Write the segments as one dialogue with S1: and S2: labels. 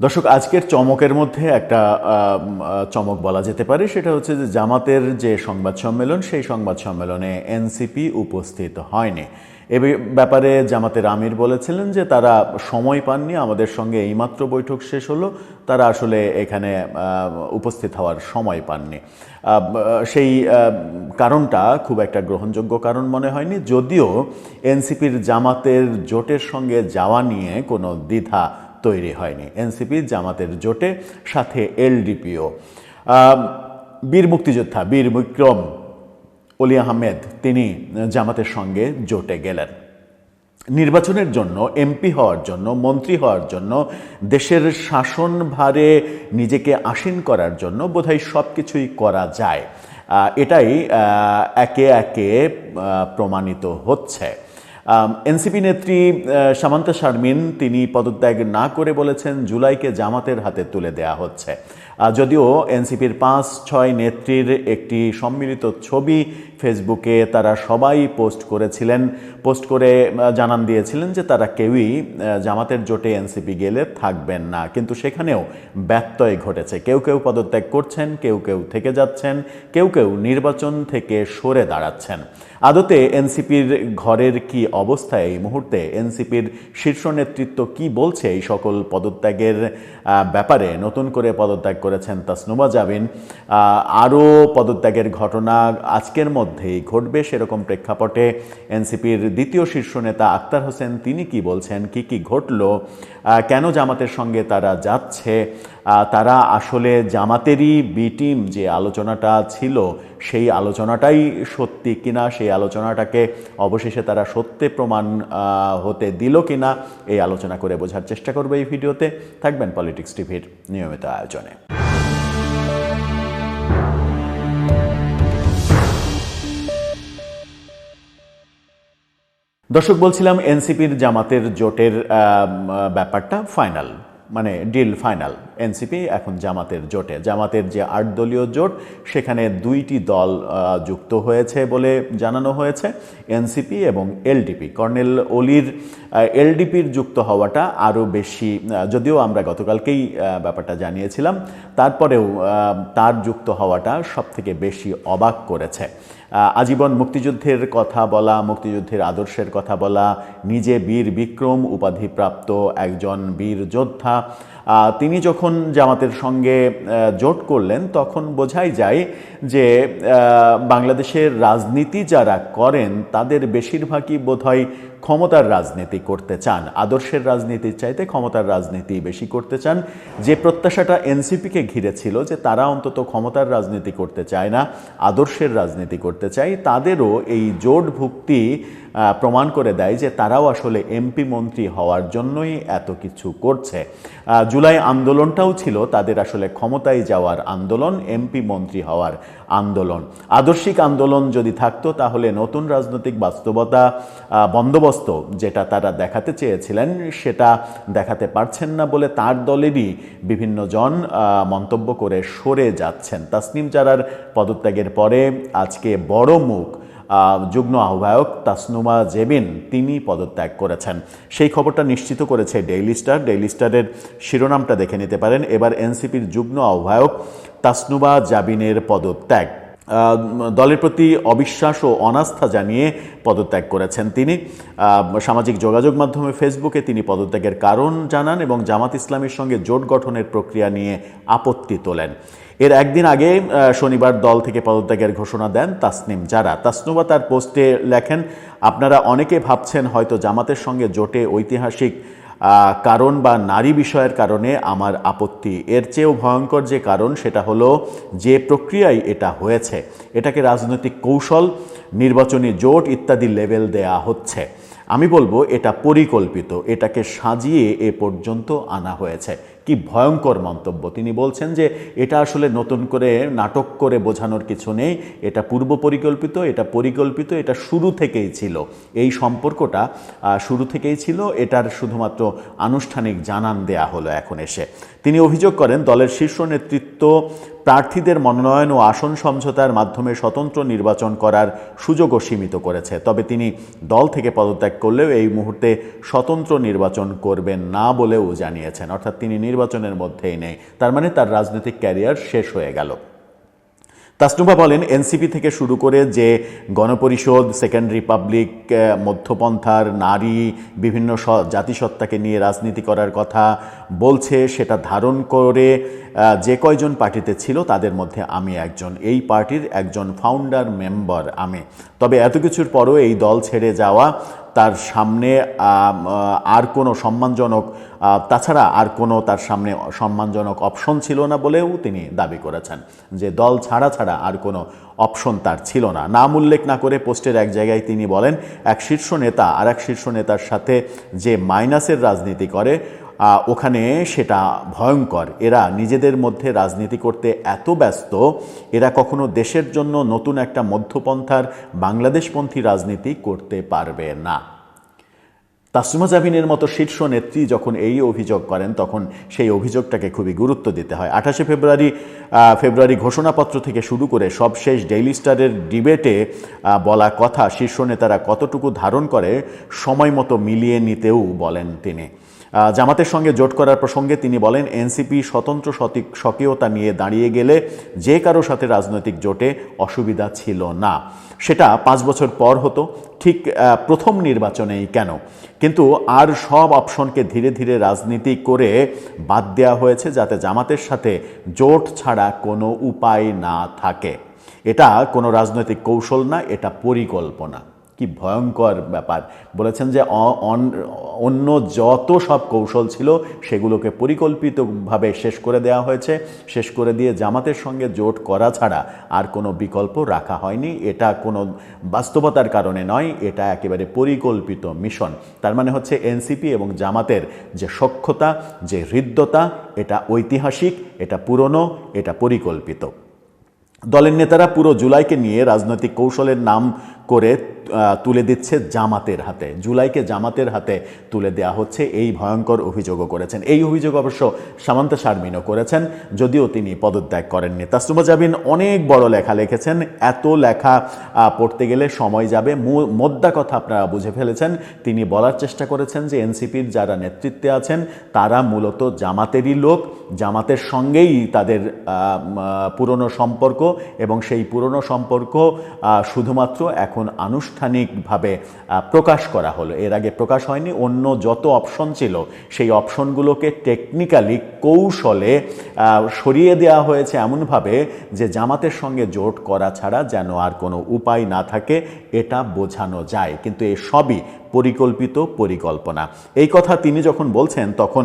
S1: দর্শক, আজকের চমকের মধ্যে একটা চমক বলা যেতে পারে। সেটা হচ্ছে যে জামাতের যে সংবাদ সম্মেলন, সেই সংবাদ সম্মেলনে এনসিপি উপস্থিত হয়নি। এ ব্যাপারে জামাতের আমির বলেছিলেন যে তারা সময় পাননি, আমাদের সঙ্গে এইমাত্র বৈঠক শেষ হলো, তারা আসলে এখানে উপস্থিত হওয়ার সময় পাননি। সেই কারণটা খুব একটা গ্রহণযোগ্য কারণ মনে হয়নি। যদিও এনসিপির জামাতের জোটের সঙ্গে যাওয়া নিয়ে কোনো দ্বিধা তৈরি হয়নি। এনসিপি জামাতের জোটে, সাথে এলডিপিও। বীর মুক্তিযোদ্ধা বীর বিক্রম অলি আহমেদ, তিনি জামাতের সঙ্গে জোটে গেলেন। নির্বাচনের জন্য, এমপি হওয়ার জন্য, মন্ত্রী হওয়ার জন্য, দেশের শাসনভারে নিজেকে আসীন করার জন্য বোধহয় সব কিছুই করা যায়। এটাই একে একে প্রমাণিত হচ্ছে। এনসিপি নেত্রী সামান্তা শারমিন তিনি পদত্যাগ না করে বলেছেন, জুলাইকে জামাতের হাতে তুলে দেয়া হচ্ছে। যদিও এনসিপির পাঁচ ছয় নেত্রীর একটি সম্মিলিত ছবি ফেসবুকে তারা সবাই পোস্ট করেছিলেন, পোস্ট করে জানান দিয়েছিলেন যে তারা কেউই জামাতের জোটে এনসিপি গেলে থাকবেন না। কিন্তু সেখানেও ব্যত্যয় ঘটেছে। কেউ কেউ পদত্যাগ করছেন, কেউ কেউ থেকে যাচ্ছেন, কেউ কেউ নির্বাচন থেকে সরে দাঁড়াচ্ছেন। আদতে এনসিপির ঘরের কি অবস্থা এই মুহূর্তে? এনসিপির শীর্ষ নেতৃত্ব কি বলছে এই সকল পদত্যাগের ব্যাপারে? নতুন করে পদত্যাগ করেছেন তাসনুমা জাবিন। আরও পদত্যাগের ঘটনা আজকের মধ্যেই ঘটবে সেরকম প্রেক্ষাপটে এনসিপির দ্বিতীয় শীর্ষ নেতা আক্তার হোসেন, তিনি কি বলছেন, কি কি ঘটল কেন জামাতের সঙ্গে তারা যাচ্ছে তারা আসলে জামাতেরই বি টিম যে আলোচনাটা ছিল, সেই আলোচনাটাই সত্যি কিনা, সেই আলোচনাটাকে অবশেষে তারা সত্যে প্রমাণ হতে দিল কিনা, এই আলোচনা করে বোঝার চেষ্টা করবে এই ভিডিওতে। থাকবেন পলিটিক্স টিভির নিয়মিত আয়োজনে। দর্শক বলছিলাম এনসিপির জামাতের জোটের ব্যাপারটা ফাইনাল মানে ডিল ফাইনাল এনসিপি এখন জামাতের জোটে। জামাতের যে আট দলীয় জোট, সেখানে দুইটি দল যুক্ত হয়েছে বলে জানানো হয়েছে, এনসিপি এবং এলডিপি। কর্নেল অলির এলডিপির যুক্ত হওয়াটা আরও বেশি যদিও আমরা গতকালকেই ব্যাপারটা জানিয়েছিলাম, তারপরেও তার যুক্ত হওয়াটা সবথেকে বেশি অবাক করেছে। আজীবন মুক্তিযুদ্ধের কথা বলা, মুক্তিযুদ্ধের আদর্শের কথা বলা, নিজে বীর বিক্রম উপাধিপ্রাপ্ত একজন বীর যোদ্ধা তিনি যখন জামাতের সঙ্গে জোট করলেন তখন বোঝাই যায় যে বাংলাদেশের রাজনীতি যারা করেন তাদের বেশিরভাগই বোধহয় ক্ষমতার রাজনীতি করতে চান। আদর্শের রাজনীতির চাইতে ক্ষমতার রাজনীতি বেশি করতে চান। যে প্রত্যাশাটা এনসিপিকে ঘিরে ছিল যে তারা অন্তত ক্ষমতার রাজনীতি করতে চায় না আদর্শের রাজনীতি করতে চায় তাদেরও এই জোট ভুক্তি আহ, প্রমাণ করে দেয় যে তারাও আসলে এমপি মন্ত্রী হওয়ার জন্যই এত কিছু করছে। জুলাই আন্দোলনটাও ছিল তাদের আসলে ক্ষমতায় যাওয়ার আন্দোলন এমপি মন্ত্রী হওয়ার আন্দোলন। আদর্শিক আন্দোলন যদি থাকতো, তাহলে নতুন রাজনৈতিক বাস্তবতা বন্দোবস্ত যেটা তারা দেখাতে চেয়েছিলেন, সেটা দেখাতে পারছেন না বলে তার দলেরই বিভিন্ন জন মন্তব্য করে সরে যাচ্ছেন। তাসনিম জারার পদত্যাগের পরে আজকে বড় মুখ যুগ্ম আহ্বায়ক তাসনুমা জেবিন তিনি পদত্যাগ করেছেন। সেই খবরটা নিশ্চিত করেছে ডেইলি স্টার। ডেইলি স্টারের শিরোনামটা দেখে নিতে পারেন। এবার এনসিপির যুগ্ম আহ্বায়ক তাসনুবা জাবিনের পদত্যাগ। দলের প্রতি অবিশ্বাস ও অনাস্থা জানিয়ে পদত্যাগ করেছেন তিনি। সামাজিক যোগাযোগ মাধ্যমে ফেসবুকে তিনি পদত্যাগের কারণ জানান এবং জামাত ইসলামের সঙ্গে জোট গঠনের প্রক্রিয়া নিয়ে আপত্তি তোলেন। এর একদিন আগে শনিবার দল থেকে পদত্যাগের ঘোষণা দেন তাসনিম যারা তাসনুবা তার পোস্টে লেখেন, আপনারা অনেকে ভাবছেন হয়তো জামাতের সঙ্গে জোটে ঐতিহাসিক কারণ বা নারী বিষয়ের কারণে আমার আপত্তি। এর চেয়েও ভয়ঙ্কর যে কারণ, সেটা হলো যে প্রক্রিয়ায় এটা হয়েছে। এটাকে রাজনৈতিক কৌশল, নির্বাচনী জোট ইত্যাদি লেভেল দেয়া হচ্ছে। আমি বলব এটা পরিকল্পিত, এটাকে সাজিয়ে এ পর্যন্ত আনা হয়েছে। কি ভয়ঙ্কর মন্তব্য। তিনি বলছেন যে এটা আসলে নতুন করে নাটক করে বোঝানোর কিছু নেই, এটা পূর্ব পরিকল্পিত, এটা পরিকল্পিত, এটা শুরু থেকেই ছিল। এই সম্পর্কটা শুরু থেকেই ছিল, এটার শুধুমাত্র আনুষ্ঠানিক জানান দেয়া হলো এখন এসে। তিনি অভিযোগ করেন, দলের শীর্ষ নেতৃত্ব প্রার্থীদের মনোনয়ন ও আসন সমঝোতার মাধ্যমে স্বতন্ত্র নির্বাচন করার সুযোগও সীমিত করেছে। তবে তিনি দল থেকে পদত্যাগ করলেও এই মুহূর্তে স্বতন্ত্র নির্বাচন করবেন না বলেও জানিয়েছেন। অর্থাৎ তিনি নির্বাচনের মধ্যেই নেই। তার মানে তার রাজনৈতিক ক্যারিয়ার শেষ হয়ে গেল। তাসনুভা বলেন, এনসিপি থেকে শুরু করে যে গণপরিষদ, সেকেন্ড রিপাবলিক মধ্যপন্থার নারী, বিভিন্ন জাতিসত্তাকে নিয়ে রাজনীতি করার কথা বলছে, সেটা ধারণ করে যে কয়জন পার্টিতে ছিল তাদের মধ্যে আমি একজন। এই পার্টির একজন ফাউন্ডার মেম্বার আমি। তবে এত কিছুর পরও এই দল ছেড়ে যাওয়া তার সামনে আর কোনো সম্মানজনক তাছাড়া আর কোনো তার সামনে সম্মানজনক অপশন ছিল না বলেও তিনি দাবি করেছেন যে দল ছাড়া ছাড়া আর কোনো অপশন তার ছিল না। নাম উল্লেখ না করে পোস্টের এক জায়গায় তিনি বলেন, এক শীর্ষ নেতা আর এক শীর্ষ নেতার সাথে যে মাইনাসের রাজনীতি করে ওখানে সেটা ভয়ঙ্কর। এরা নিজেদের মধ্যে রাজনীতি করতে এত ব্যস্ত, এরা কখনো দেশের জন্য নতুন একটা মধ্যপন্থার বাংলাদেশপন্থী রাজনীতি করতে পারবে না। তাসুমা জাবিনের মতো শীর্ষ নেত্রী যখন এই অভিযোগ করেন, তখন সেই অভিযোগটাকে খুবই গুরুত্ব দিতে হয়। আঠাশে ফেব্রুয়ারি ফেব্রুয়ারি ঘোষণাপত্র থেকে শুরু করে সবশেষ ডেইলি স্টারের ডিবেটে বলা কথা শীর্ষ নেতারা কতটুকু ধারণ করে, সময় মতো মিলিয়ে নিতেও বলেন তিনি। জামাতের সঙ্গে জোট করার প্রসঙ্গে তিনি বলেন, এনসিপি স্বতন্ত্র সতিক স্বকীয়তা নিয়ে দাঁড়িয়ে গেলে যে কারও সাথে রাজনৈতিক জোটে অসুবিধা ছিল না। সেটা পাঁচ বছর পর হতো, ঠিক প্রথম নির্বাচনেই কেন? কিন্তু আর সব অপশনকে ধীরে ধীরে রাজনীতি করে বাদ দেওয়া হয়েছে, যাতে জামাতের সাথে জোট ছাড়া কোনো উপায় না থাকে। এটা কোনো রাজনৈতিক কৌশল না, এটা পরিকল্পনা। কি ভয়ঙ্কর ব্যাপার। বলেছেন যে অন্য যত সব কৌশল ছিল, সেগুলোকে পরিকল্পিতভাবে শেষ করে দেওয়া হয়েছে। শেষ করে দিয়ে জামাতের সঙ্গে জোট করা ছাড়া আর কোনো বিকল্প রাখা হয়নি। এটা কোনো বাস্তবতার কারণে নয়, এটা একেবারে পরিকল্পিত মিশন। তার মানে হচ্ছে এনসিপি এবং জামাতের যে সক্ষতা, যে হৃদ্যতা, এটা ঐতিহাসিক, এটা পুরনো, এটা পরিকল্পিত। দলের নেতারা পুরো জুলাইকে নিয়ে রাজনৈতিক কৌশলের নাম করে তুলে দিচ্ছে জামাতের হাতে। জুলাইকে জামাতের হাতে তুলে দেওয়া হচ্ছে। এই ভয়ঙ্কর অভিযোগও করেছেন। এই অভিযোগ অবশ্য সামান্তা শারমিনও করেছেন, যদিও তিনি পদত্যাগ করেননি। তাসনুমা জাবিন অনেক বড় লেখা লিখেছেন। এত লেখা পড়তে গেলে সময় যাবে। মোদ্দা কথা আপনারা বুঝে ফেলেছেন। তিনি বলার চেষ্টা করেছেন যে এনসিপির যারা নেতৃত্বে আছেন, তারা মূলত জামাতেরই লোক। জামাতের সঙ্গেই তাদের পুরনো সম্পর্ক এবং সেই পুরনো সম্পর্ক শুধুমাত্র এখন আনুষ্ঠানিকভাবে প্রকাশ করা হলো। এর আগে প্রকাশ হয়নি, অন্য যত অপশন ছিল, সেই অপশনগুলোকে টেকনিক্যালি কৌশলে সরিয়ে দেওয়া হয়েছে এমনভাবে যে জামাতের সঙ্গে জোট করা ছাড়া যেন আর কোনো উপায় না থাকে, এটা বোঝানো যায়। কিন্তু এ সবই পরিকল্পিত পরিকল্পনা। এই কথা তিনি যখন বলছেন, তখন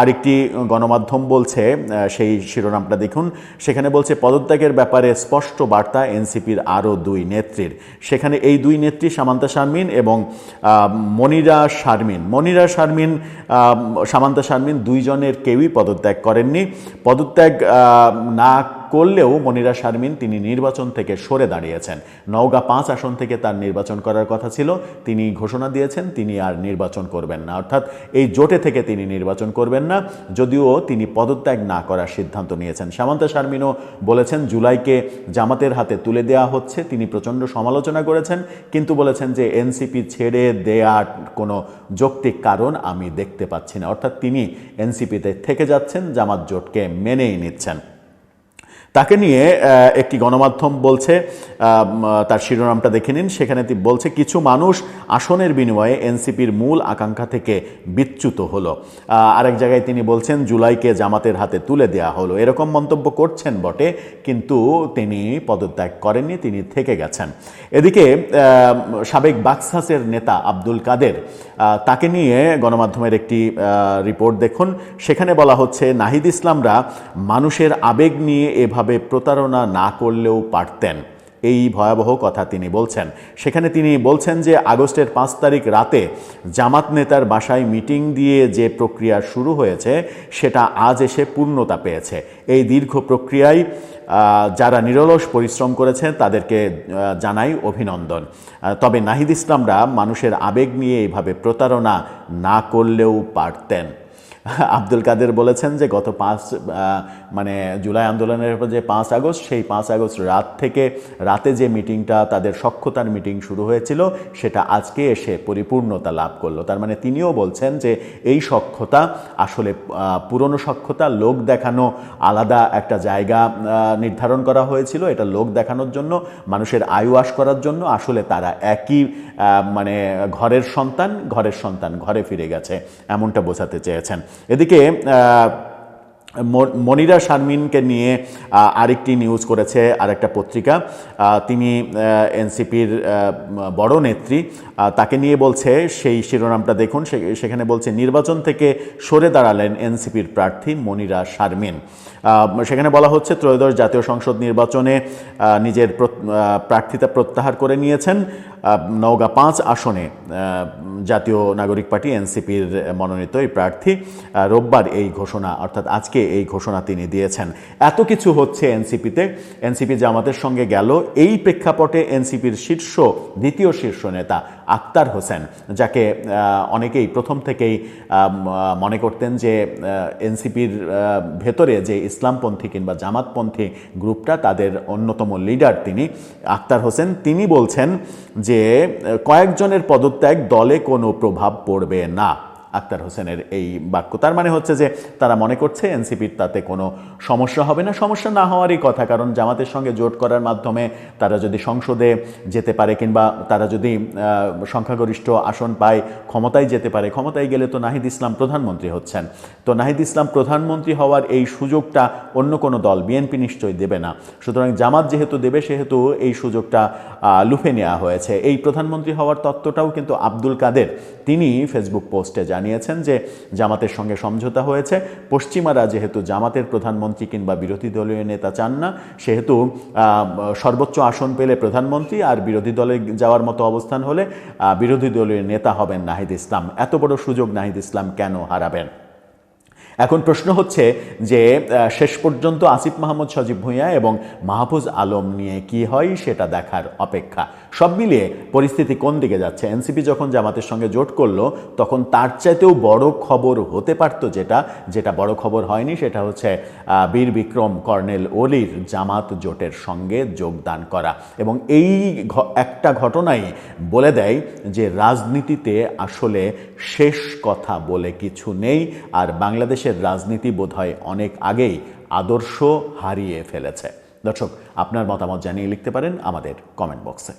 S1: আরেকটি গণমাধ্যম বলছে সেই শিরোনামটা দেখুন। সেখানে বলছে, পদত্যাগের ব্যাপারে স্পষ্ট বার্তা এনসিপির আরও দুই নেত্রীর। সেখানে এই দুই নেত্রী সামান্তা শারমিন এবং মনিরা শারমিন। মনিরা শারমিন সামান্তা শারমিন দুইজনের কেউই পদত্যাগ করেননি। পদত্যাগ না করলেও মনিরা শারমিন তিনি নির্বাচন থেকে সরে দাঁড়িয়েছেন। নওগাঁ পাঁচ আসন থেকে তার নির্বাচন করার কথা ছিল, তিনি ঘোষণা দিয়েছেন, তিনি আর নির্বাচন করবেন না। অর্থাৎ এই জোটে থেকে তিনি নির্বাচন করবেন না, যদিও তিনি পদত্যাগ না করার সিদ্ধান্ত নিয়েছেন। সামান্তা শারমিনও বলেছেন, জুলাইকে জামাতের হাতে তুলে দেওয়া হচ্ছে, তিনি প্রচণ্ড সমালোচনা করেছেন, কিন্তু বলেছেন যে এনসিপি ছেড়ে দেওয়ার কোনো যৌক্তিক কারণ আমি দেখতে পাচ্ছি না। অর্থাৎ তিনি এনসিপিতে থেকে যাচ্ছেন, জামাত জোটকে মেনেই নিচ্ছেন। তাকে নিয়ে একটি গণমাধ্যম বলছে তার শিরোনামটা দেখে নিন। সেখানে তি- বলছে, কিছু মানুষ আসনের বিনিময়ে এনসিপির মূল আকাঙ্ক্ষা থেকে বিচ্যুত হলো। আরেক জায়গায় তিনি বলছেন, জুলাইকে জামাতের হাতে তুলে দেওয়া হলো। এরকম মন্তব্য করছেন বটে, কিন্তু তিনি পদত্যাগ করেননি, তিনি থেকে গেছেন। এদিকে সাবেক বাক্সাসের নেতা আব্দুল কাদের তাকে নিয়ে গণমাধ্যমের একটি রিপোর্ট দেখুন। সেখানে বলা হচ্ছে, নাহিদ ইসলামরা মানুষের আবেগ নিয়ে এভাবে প্রতারণা না করলেও পারতেন। এই ভয়াবহ কথা তিনি বলছেন। সেখানে তিনি বলছেন যে, আগস্টের পাঁচ তারিখ রাতে জামাত নেতার বাসায় মিটিং দিয়ে যে প্রক্রিয়া শুরু হয়েছে, সেটা আজ এসে পূর্ণতা পেয়েছে। এই দীর্ঘ প্রক্রিয়ায় যারা নিরলস পরিশ্রম করেছেন তাদেরকে জানাই অভিনন্দন। তবে নাহিদ ইসলামরা মানুষের আবেগ নিয়ে এইভাবে প্রতারণা না করলেও পারতেন। আব্দুল কাদের বলেছেন যে গত পাঁচ মানে জুলাই আন্দোলনের যে পাঁচ আগস্ট, সেই পাঁচ আগস্ট রাত থেকে রাতে যে মিটিংটা, তাদের সক্ষতার মিটিং শুরু হয়েছিল, সেটা আজকে এসে পরিপূর্ণতা লাভ করল। তার মানে তিনিও বলছেন যে এই সক্ষতা আসলে পুরনো সক্ষতা লোক দেখানো আলাদা একটা জায়গা নির্ধারণ করা হয়েছিল। এটা লোক দেখানোর জন্য, মানুষের আয়ুয়াস করার জন্য আসলে তারা একই মানে ঘরের সন্তান ঘরের সন্তান ঘরে ফিরে গেছে, এমনটা বোঝাতে চেয়েছেন। এদিকে মনিরা শারমিনকে নিয়ে আরেকটি নিউজ করেছে আরেকটা পত্রিকা। তিনি এনসিপির বড় নেত্রী। তাকে নিয়ে বলছে, সেই শিরোনামটা দেখুন সেখানে বলছে, নির্বাচন থেকে সরে দাঁড়ালেন এনসিপির প্রার্থী মনিরা শারমিন। সেখানে বলা হচ্ছে ত্রয়োদশ জাতীয় সংসদ নির্বাচনে নিজের প্র- প্রার্থিতা প্রত্যাহার করে নিয়েছেন। নওগাঁ পাঁচ আসনে জাতীয় নাগরিক পার্টি, এনসিপির মনোনীত এই প্রার্থী রোববার এই ঘোষণা, অর্থাৎ আজকে এই ঘোষণা তিনি দিয়েছেন। এত কিছু হচ্ছে এনসিপিতে। এনসিপি জামাতের সঙ্গে গেল। এই প্রেক্ষাপটে এনসিপির শীর্ষ, দ্বিতীয় শীর্ষ নেতা আক্তার হোসেন, যাকে অনেকেই প্রথম থেকেই মনে করতেন যে এনসিপির ভেতরে যে ইসলামপন্থী কিংবা জামাতপন্থী গ্রুপটা তাদের অন্যতম লিডার তিনি, আক্তার হোসেন, তিনি বলছেন যে, কয়েকজনের পদত্যাগ দলে কোনো প্রভাব পড়বে না। আক্তার হোসেনের এই বাক্য। তার মানে হচ্ছে যে তারা মনে করছে এনসিপির তাতে কোনো সমস্যা হবে না। সমস্যা না হওয়ারই কথা, কারণ জামাতের সঙ্গে জোট করার মাধ্যমে তারা যদি সংসদে যেতে পারে কিংবা তারা যদি সংখ্যাগরিষ্ঠ আসন পায়, ক্ষমতায় যেতে পারে। ক্ষমতায় গেলে তো নাহিদ ইসলাম প্রধানমন্ত্রী হচ্ছেন। তো নাহিদ ইসলাম প্রধানমন্ত্রী হওয়ার এই সুযোগটা অন্য কোনো দল, বিএনপি নিশ্চয়ই দেবে না। সুতরাং জামাত যেহেতু দেবে, সেহেতু এই সুযোগটা লুফে নেওয়া হয়েছে। এই প্রধানমন্ত্রী হওয়ার তত্ত্বটাও কিন্তু আব্দুল কাদের। তিনি ফেসবুক পোস্টে জানিয়েছেন যে জামাতের সঙ্গে সমঝোতা হয়েছে। পশ্চিমারা যেহেতু জামাতের প্রধানমন্ত্রী কিংবা বিরোধী দলীয় নেতা চান না, সেহেতু সর্বোচ্চ আসন পেলে প্রধানমন্ত্রী আর বিরোধী দলে যাওয়ার মতো অবস্থান হলে বিরোধী দলীয় নেতা হবেন নাহিদ ইসলাম। এত বড় সুযোগ নাহিদ ইসলাম কেন হারাবেন? এখন প্রশ্ন হচ্ছে যে শেষ পর্যন্ত আসিফ মাহমুদ, সজীব ভূঁইয়া এবং মাহফুজ আলম নিয়ে কি হয় সেটা দেখার অপেক্ষা। সব মিলিয়ে পরিস্থিতি কোন দিকে যাচ্ছে? এনসিপি যখন জামাতের সঙ্গে জোট করল, তখন তার চাইতেও বড় খবর হতে পারত যেটা যেটা বড় খবর হয়নি, সেটা হচ্ছে বীর বিক্রম কর্নেল ওলির জামাত জোটের সঙ্গে যোগদান করা। এবং এই একটা ঘটনাই বলে দেয় যে, রাজনীতিতে আসলে শেষ কথা বলে কিছু নেই, আর বাংলাদেশের রাজনীতি বোধহয় অনেক আগেই আদর্শ হারিয়ে ফেলেছে। দর্শক, আপনার মতামত জানিয়ে লিখতে পারেন আমাদের কমেন্ট বক্সে